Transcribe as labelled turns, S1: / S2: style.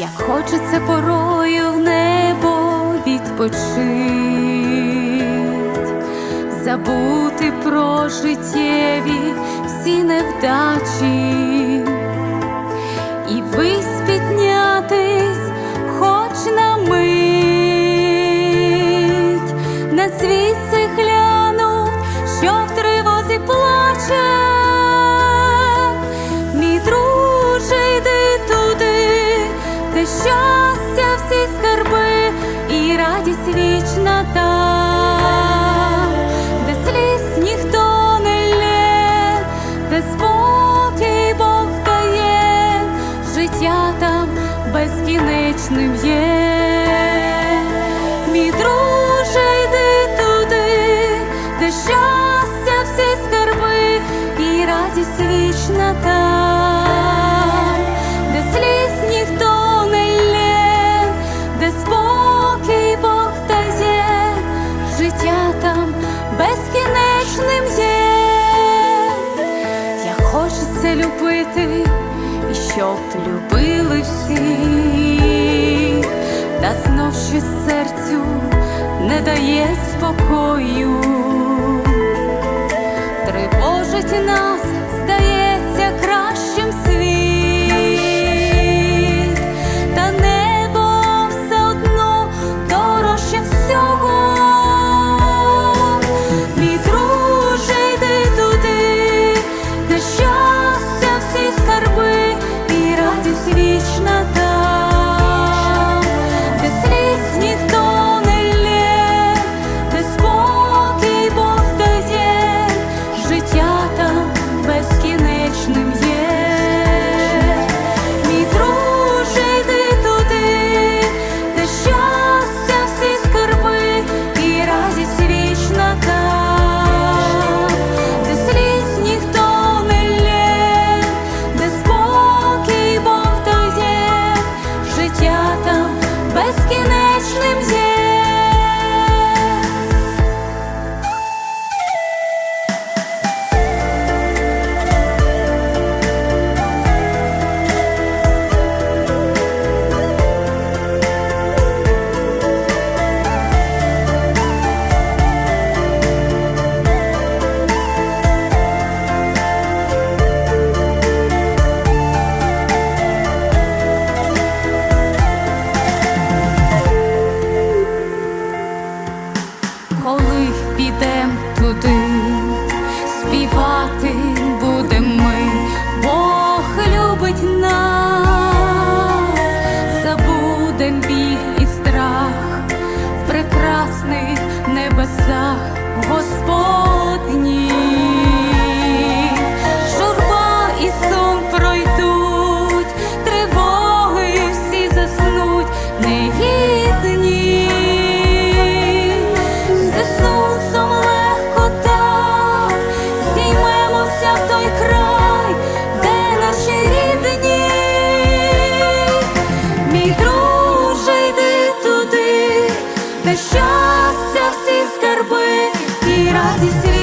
S1: Хочеться порою в небо відпочить, забути про життєві всі невдачі і вись безкінечним є. Мій друже, йди туди, де щастя всі скарби і радість вічна там, де сліз ніхто не лє, де спокій Бог дає, життя там безкінечним є. Я хочеться любити, і щоб любили всі, та знов ще серцю не дає спокою, тривожить нас, коли край, де наші рідні, мій друже, йди туди, де щастя всі скарби і радість.